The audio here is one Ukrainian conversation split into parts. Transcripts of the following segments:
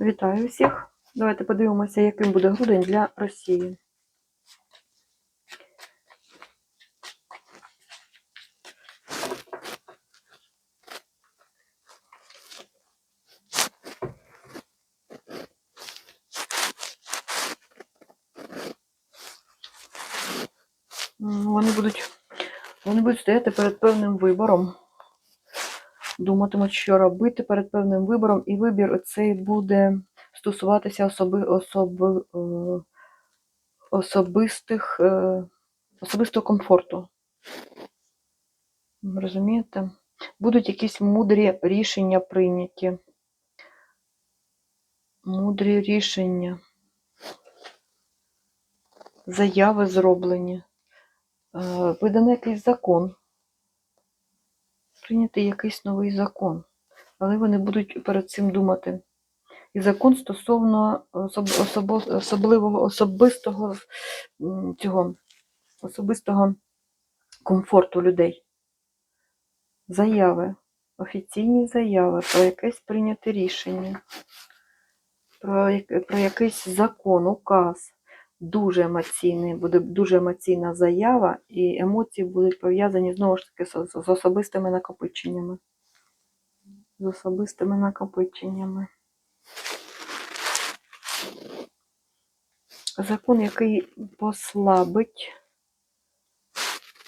Вітаю всіх. Давайте подивимося, яким буде грудень для Росії. Вони будуть, вони будуть стояти перед певним вибором. Думатимуть, що робити перед певним вибором, і вибір цей буде стосуватися особи, особи, е, особистих, е, особистого комфорту. Розумієте? Будуть якісь мудрі рішення прийняті. Мудрі рішення. Заяви зроблені. Е, Виданий якийсь закон. Прийнятий якийсь новий закон. Але вони будуть перед цим думати. І закон стосовно особливого особистого цього особистого комфорту людей. Заяви, офіційні заяви про якесь прийняте рішення, про, про якийсь закон, указ. Дуже емоційний, буде дуже емоційна заява, і емоції будуть пов'язані знову ж таки з, з особистими накопиченнями. З особистими накопиченнями. Закон, який послабить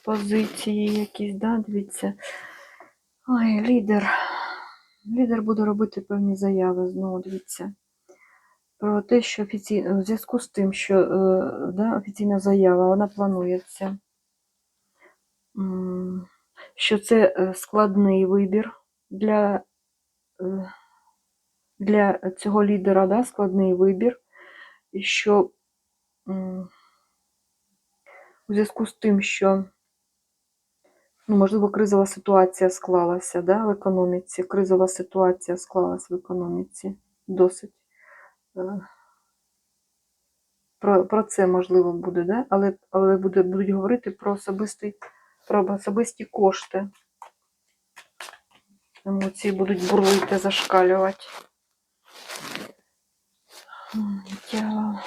позиції якісь, да, дивіться. Ой, лідер. Лідер буде робити певні заяви знову, дивіться. Про те, що офіційно, в зв'язку з тим, що е, да, офіційна заява, вона планується. Що це е, складний вибір для, е, для цього лідера, да, складний вибір. Що у зв'язку з тим, що ну, можливо, кризова ситуація склалася да, в економіці. Кризова ситуація склалася в економіці досить. Е, Про, про це можливо буде, да? але, але буде, будуть говорити про, особистий, про особисті кошти. Емоції будуть бурлити, зашкалювати. Я...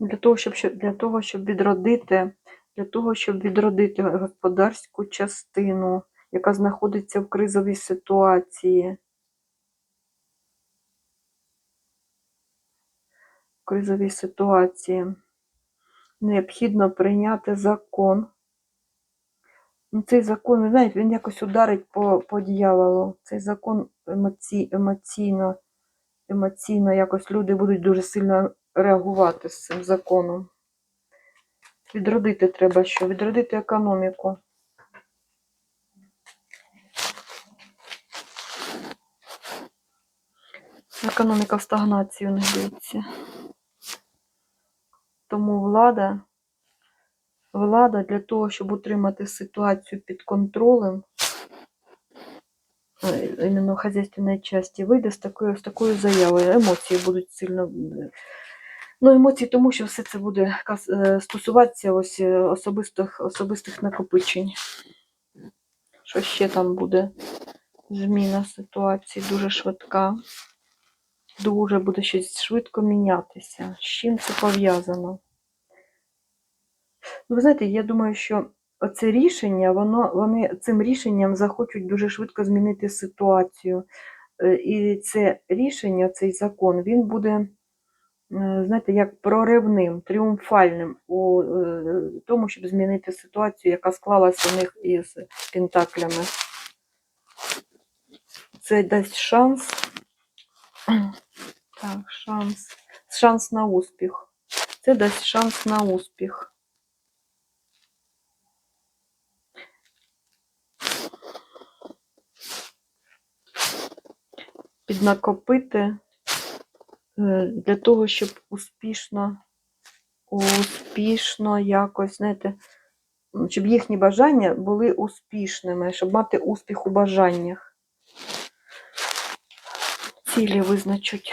Для того, щоб, для того, щоб відродити, для того, щоб відродити господарську частину, яка знаходиться в кризовій ситуації. Кризовій ситуації необхідно прийняти закон. Ну, цей закон, ви знаєте, він якось ударить по, по дьяволу. Цей закон емоці, емоційно, емоційно якось люди будуть дуже сильно реагувати з цим законом. Відродити треба що? Відродити економіку. Економіка в стагнації у них дивиться. Тому влада, влада для того, щоб утримати ситуацію під контролем, е, іменно в хазяйственній часті, вийде з такою, з такою заявою. Емоції будуть сильно. е, Ну, емоції, тому що все це буде е, стосуватися ось особистих, особистих накопичень. Що ще там буде? Зміна ситуації дуже швидка. Дуже буде щось швидко мінятися. З чим це пов'язано? Ну, ви знаєте, я думаю, що оце рішення, воно, вони цим рішенням захочуть дуже швидко змінити ситуацію. Е, І це рішення, цей закон, він буде, е, знаєте, як проривним, тріумфальним у е, тому, щоб змінити ситуацію, яка склалася у них із пентаклями. Це дасть шанс. Так, шанс. Шанс на успіх. Це дасть шанс на успіх. Піднакопити е, для того, щоб успішно, успішно якось, знаєте, щоб їхні бажання були успішними, щоб мати успіх у бажаннях. Цілі визначать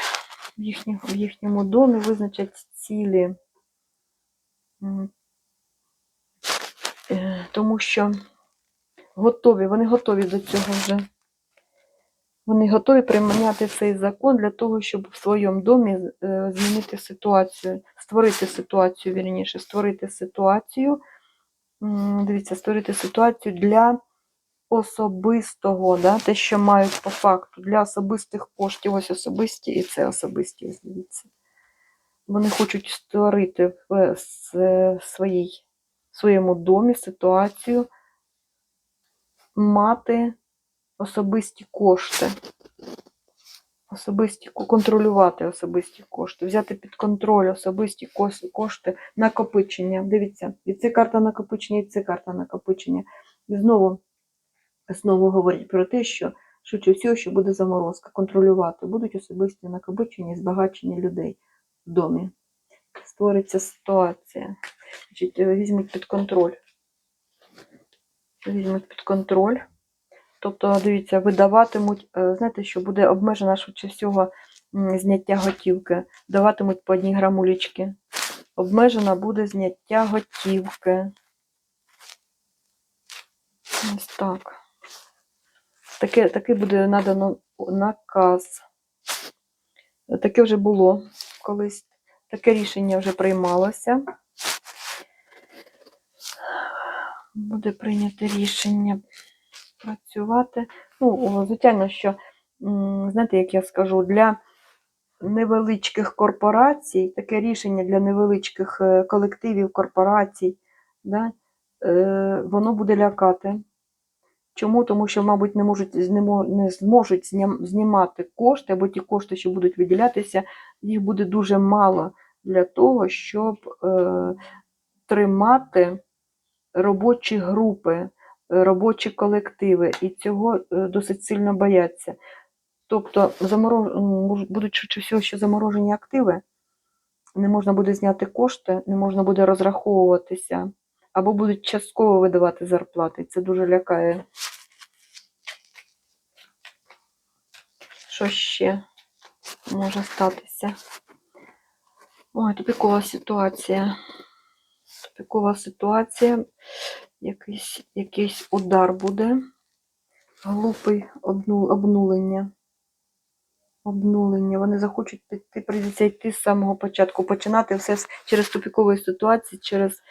в, їхні, в їхньому домі, визначать цілі. Е, Тому що готові, вони готові до цього вже. Вони готові прийняти цей закон для того, щоб в своєму домі е, змінити ситуацію, створити ситуацію, вірніше, створити ситуацію. Дивіться, створити ситуацію для особистого, да, те, що мають по факту, для особистих коштів. Ось особисті, і це особисті, дивіться. Вони хочуть створити в своїй, своєму домі ситуацію, мати особисті кошти. Особисті, контролювати особисті кошти, взяти під контроль особисті кошти, накопичення. Дивіться, і це карта накопичення, і це карта накопичення. І знову, знову говорять про те, що швидше всього, що буде заморозка, контролювати. Будуть особисті накопичення і збагачення людей в домі. Створиться ситуація. Значить, е, візьмуть під контроль. Візьмуть під контроль. Тобто, дивіться, видаватимуть, е, знаєте, що буде обмежена швидше всього зняття готівки. Даватимуть по одній грамулічки. Обмежена буде зняття готівки. Ось так. Таке, таке буде надано наказ. Таке вже було колись. Таке рішення вже приймалося. Буде прийнято рішення працювати. Ну, звичайно, що, знаєте, як я скажу, для невеличких корпорацій, таке рішення для невеличких е, колективів, корпорацій, да, е, воно буде лякати. Чому? Тому що, мабуть, не можуть не зможуть знімати кошти, або ті кошти, що будуть виділятися, їх буде дуже мало для того, щоб е, тримати робочі групи, робочі колективи, і цього е, досить сильно бояться. Тобто заморож... будуть всього, що заморожені активи, не можна буде зняти кошти, не можна буде розраховуватися, або будуть частково видавати зарплати. Це дуже лякає. Що ще може статися? Ой, тупікова ситуація. Тупікова ситуація. Якийсь, якийсь удар буде. Глупий обнулення. Обнулення. Вони захочуть піти, прийдеться йти з самого початку, починати все через тупікові ситуації, через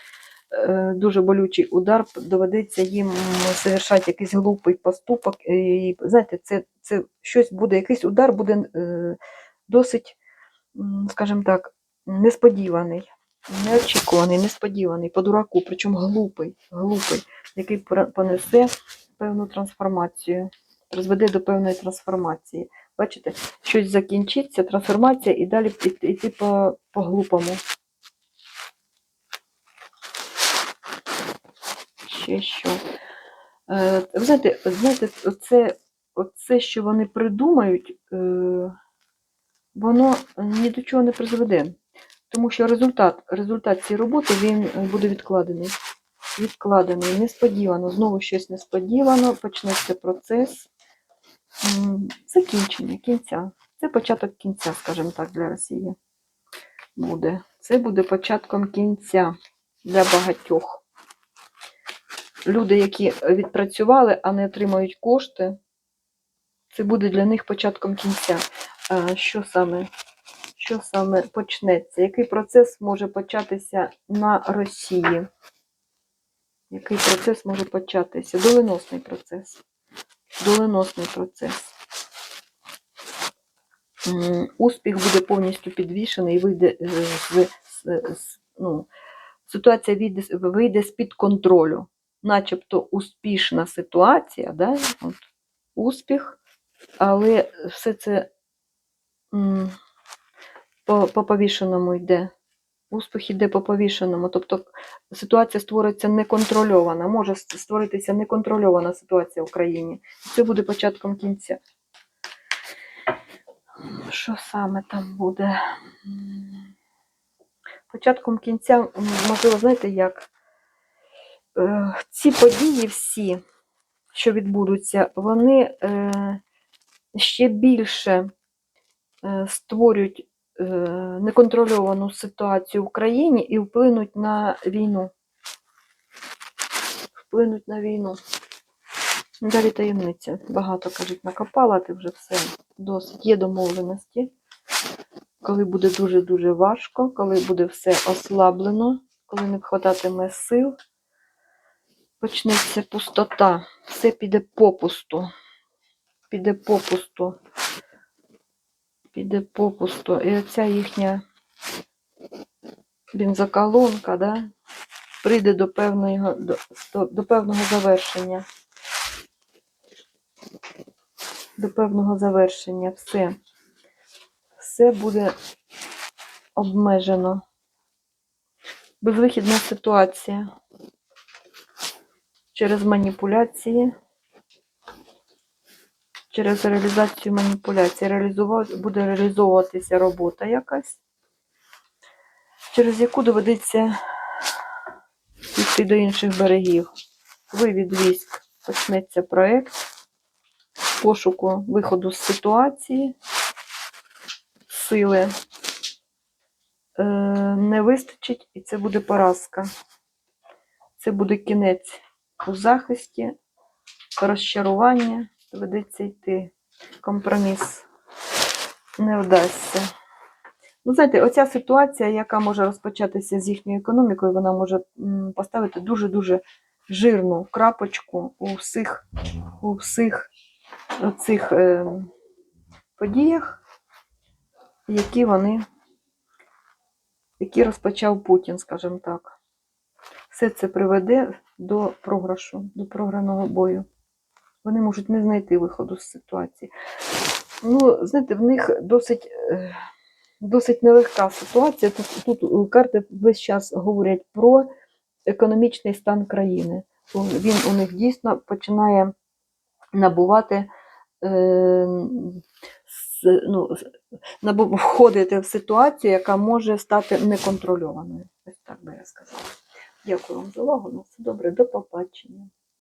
е, дуже болючий удар. Доведеться їм м, совершати якийсь глупий поступок. І, знаєте, це, це щось буде, якийсь удар буде е, досить, скажімо так, несподіваний. Неочікуваний, несподіваний, по дураку, причому глупий, глупий, який понесе певну трансформацію, призведе до певної трансформації. Бачите, щось закінчиться, трансформація і далі йти, йти по, по глупому. Ще що. Е, знаєте, знаєте, оце, оце, що вони придумають, е, воно ні до чого не призведе. Тому що результат, результат цієї роботи він буде відкладений. Відкладений, несподівано, знову щось несподівано, почнеться процес закінчення, кінця. Це початок кінця, скажімо так, для Росії буде. Це буде початком кінця для багатьох. Люди, які відпрацювали, а не отримають кошти, це буде для них початком кінця. Що саме? Що саме почнеться? Який процес може початися на Росії? Який процес може початися? Доленосний процес. Доленосний процес. Успіх буде повністю підвішений і вийде е, з, з, ну, ситуація вийде, вийде з-під контролю. Начебто успішна ситуація, да? От, успіх, але все це по, по повішеному йде. Успіх йде по повішеному. Тобто ситуація створиться неконтрольована. Може створитися неконтрольована ситуація в країні. І Це буде початком кінця. Що саме там буде? Початком кінця, можливо, знаєте як? Е, Ці події всі, що відбудуться, вони е, ще більше е, створюють неконтрольовану ситуацію в країні і вплинуть на війну. Вплинуть на війну. Далі таємниця. Багато, кажуть, накопала, ти вже все досить. Є домовленості. Коли буде дуже-дуже важко, коли буде все ослаблено, коли не вхвататиме сил, почнеться пустота. Все піде попусту. Піде попусту. Піде попусту. І оця їхня бензоколонка, да, прийде до певного, до, до, до певного завершення. До певного завершення. Все. Все буде обмежено. Безвихідна ситуація. Через маніпуляції. Через реалізацію маніпуляцій буде реалізовуватися робота якась, через яку доведеться йти до інших берегів. Вивід військ почнеться проєкт пошуку виходу з ситуації, сили е, не вистачить, і це буде поразка. Це буде кінець у захисті, розчарування, доведеться йти. Компроміс не вдасться. Ну, знаєте, оця ситуація, яка може розпочатися з їхньою економікою, вона може поставити дуже-дуже жирну крапочку у всіх, у всіх цих е, подіях, які вони, які розпочав Путін, скажімо так. Все це приведе до програшу, до програного бою. Вони можуть не знайти виходу з ситуації. Ну, знаєте, в них досить, е, досить нелегка ситуація. Тут, тут карти весь час говорять про економічний стан країни. Він у них дійсно починає набувати, е, ну, входити в ситуацію, яка може стати неконтрольованою. Ось так би я сказала. Дякую вам за увагу. На все добре, до побачення.